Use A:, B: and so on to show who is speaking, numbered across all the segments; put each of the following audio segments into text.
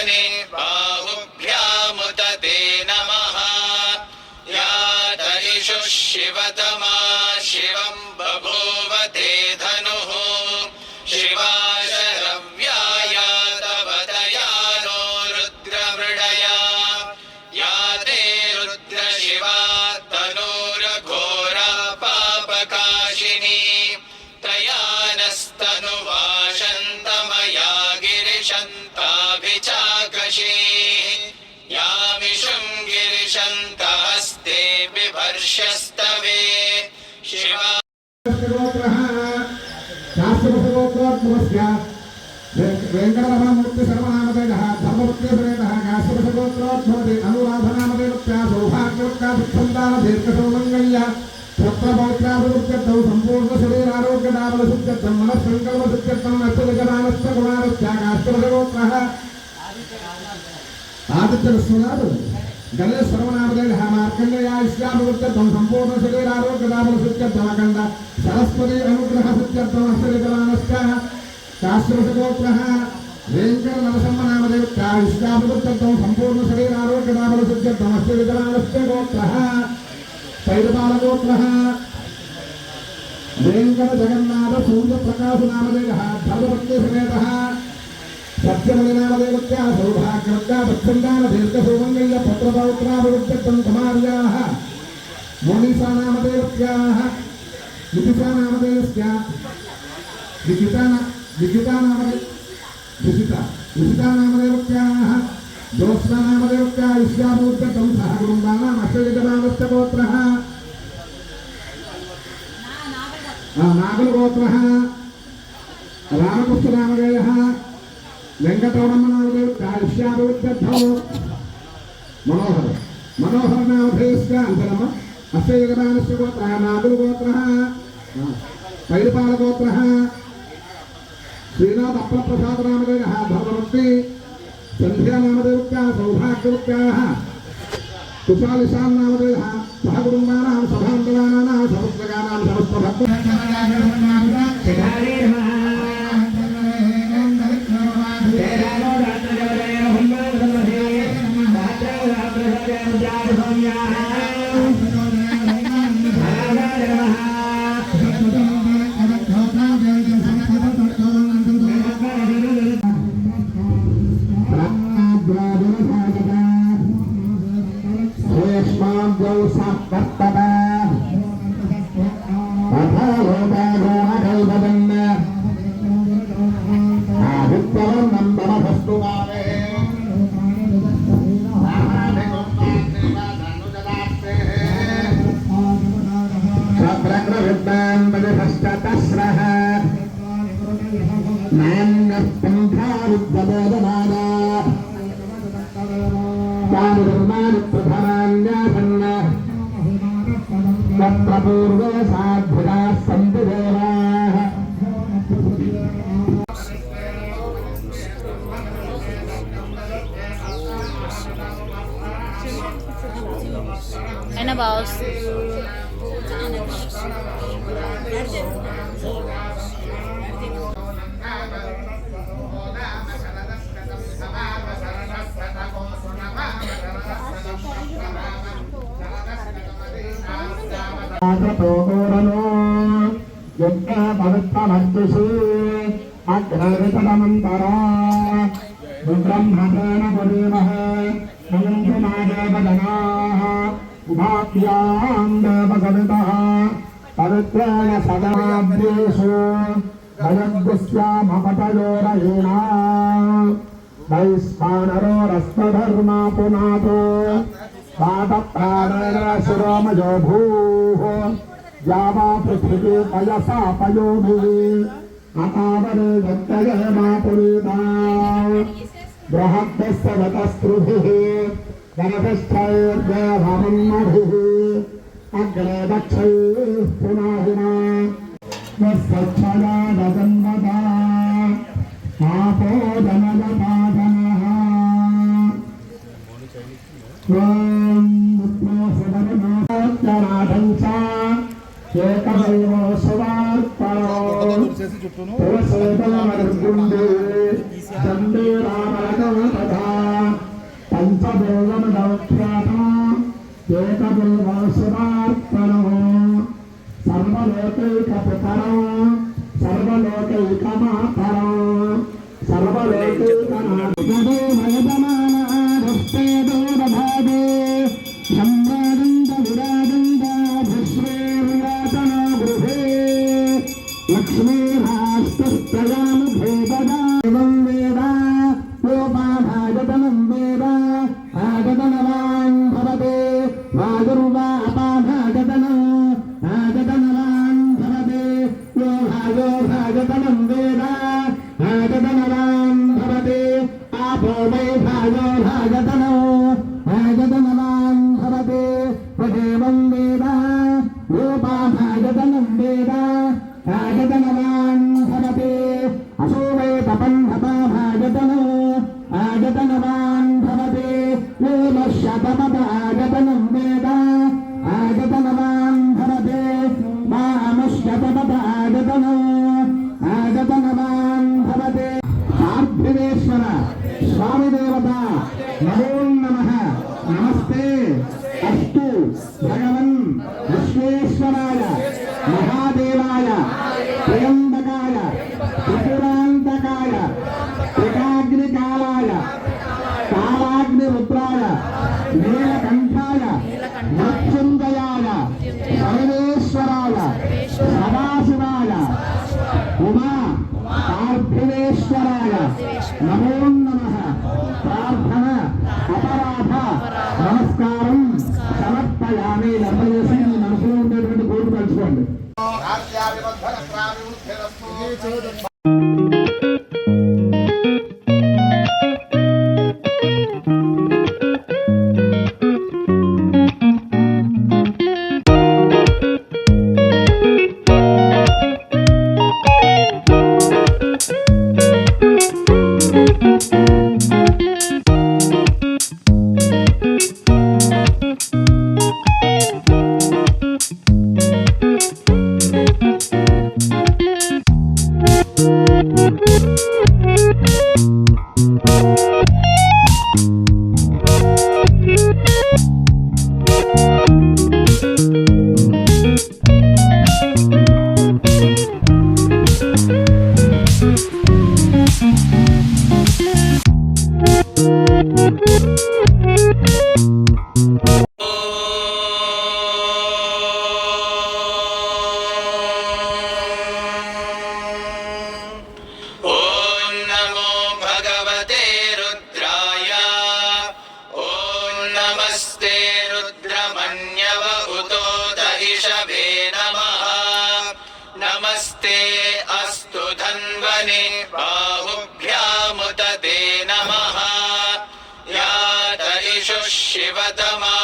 A: ध्वने बाहुभ्यामुत ते नमः यात इषुः शिवतमा शिवम् बभूव ते धनुः शिवाय रव्यायातवदया नो रुद्रमृडया या ते रुद्रशिवा तनूरघोरा पापकाशिनी तया
B: नस्तनुवाशन्तमया गिरिशन्त సౌభాగ్యవత్యా సుఖందాన దీర్ఘసౌమంగళ్య పుత్రపౌత్రాభివృద్ధ్యర్థం సంపూర్ణ శరీరారోగ్యదాబల శుద్ధ్యర్థం మనస్సంకల్ప శుద్ధ్యర్థం నష్టజనానష్ట గుణానశ్చ కాశ్యపశగోత్రः ఆదిత్య విశ్వనాథ్ గణేష్ సర్వనామదేవ మార్కండయాశ్యాభివృత్యర్థం సంపూర్ణ శరీరారోగ్యదాబల శుద్ధ్యర్థం అఖండ సరస్వతి అనుగ్రహ శుద్ధ్యర్థం అష్టజనానశ్చ శాస్త్రగోత్ర వెంకట నరసమ్మనామదేవ విశ్వాభివృత్యర్థం సంపూర్ణ శరీరారోగ్యదాబల శుద్ధ్యర్థం అష్టజనానశ్చ గోత్ర పైరపాలగోత్ర వెంకట జగన్నాథ సూర్యప్రకాశ నామదేవ ధర్మపత్ని సమేత సత్యమలినామదేవత్యా సౌభాగ్యవత్యా దక్షిణాన దీర్ఘసౌమంగళ్య మోనిసా కుమార్యాः మోనిసానామదేవత్యాः లిఖితానామదేవస్య లిఖితాన ఉచిత ఉచిత నామదేవత్యాహ లిఖితానామదేవత్యాः జ్యోత్స్నానామదేవత్యా విశ్వాభివృద్ధ్యర్థం సహ కుటుంబానాం గోత్ర గోత్రः నాగలగోత్రः. వెంకటరమణ వెంకటరమణనామదేవ కాశ్యాభివృద్ధ్యర్థం మనోహర మనోహర నామధేయస్య అంతరమ అస్యయుగమానస్య గోత్ర నాగుల గోత్ర పైరుపాల గోత్ర శ్రీనాథ అప్పలప్రసాద నామదేవ ధర్మవృత్తి సంధ్యా నామదేవత్యా సౌభాగ్యవత్యా కుశాలిశాన్ నామదేవ సహ కుటుంబానాం సభాంతరాణానాం సమస్తగానాం సమస్త నాన్యః పంథా విద్యబోధనాదా తాను ధర్మాని ప్రధానాన్యాసన్న తత్ర పూర్వే సాధ్యులా సంతు దేవాః
C: అయినా బాగా వస్తుంది
B: ఆగతోరనో యజ్ఞ పవిత్రమర్చిషి అగ్రవితమంతరా బ్రహ్మణేన పురీమహ నందినాదేవజనాః ఉభాభ్యాం దేవసవితः పవిత్రేణ వైశ్వానరోరస్వధర్మా పునాతో पादप्राणैरसुरमजो भूः या वा पयसा पयोभिः अतावरे गणतिष्ठैर्देवमन्मभिः अग्रे दक्षैः पुनाहिना स्वच्छया ఏకదేవాసురార్పణం
D: సర్వలోకైకపరం సర్వలోకైకమాతరం సర్వలోకైక నీలకంఠాయ మృత్యుంజయాయ సర్వేశ్వరాయ సదాశివాయ ఉమా పార్థివేశ్వరాయ నమో నమ ప్రార్థన అపరాధ నమస్కారం సమర్పయామి నమ్మేసి మీ మనసులో ఉండేటువంటి కోరిక
A: తలుచుకోండి शिवतमा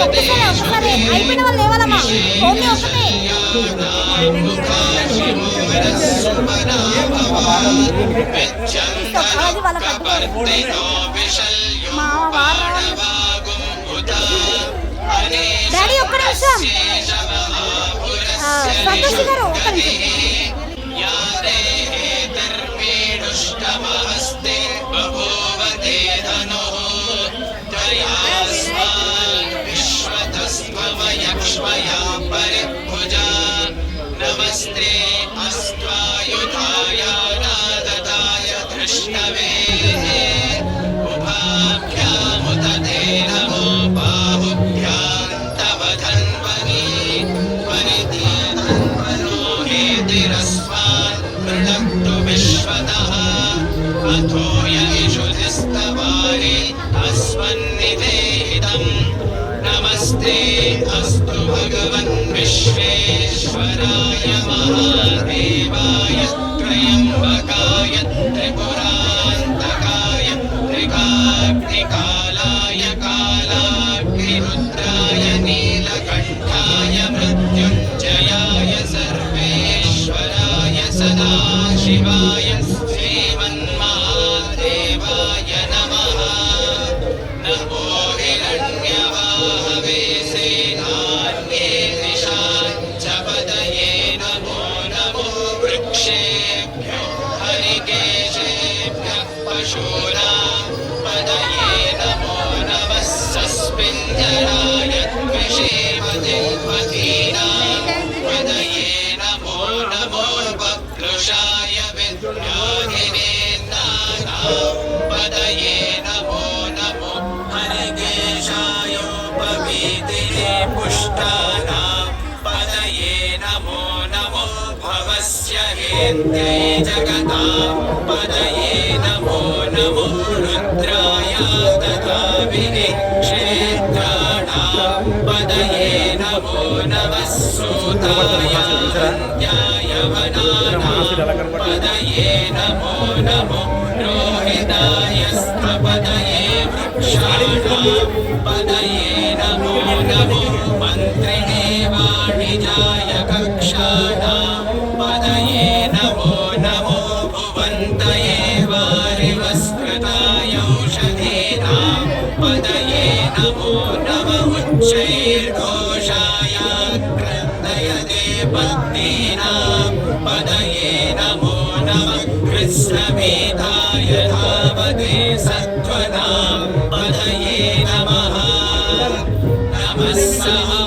E: ఒక్కసారి అయిపోయిన వాళ్ళు డాడీ ఒక్క నిమిషం. సంతోష్ గారు ఒక్క నిమిషం.
A: नमस्ते अस्तु भगवन् विश्वेश्वराय महादेवाय त्र्यम्बकाय त्रिपुरान्तकाय त्रिकाग्निकालाय कालाग्निरुद्राय नीलकण्ठाय मृत्युञ्जयाय सर्वेश्वराय सदाशिवाय श्रीमन्महादेवाय జయ జగదాంబదయే నమో నమో రుద్రాయ దదావిని క్షేత్రాణాంబదయే నమో నమస్సూతాయ పదయే నమో నమో రోహితాయ స్థపదయే వృక్షాణాం పదయే నమో నమో మంత్రిణే వాణిజా नमो नम उच्चैर्घोषाय क्रन्दयते पत्नीनां पदये नमो नमः कृष्णमेधाय धावते सत्त्वनां पदये नमः नमः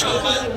A: Chờ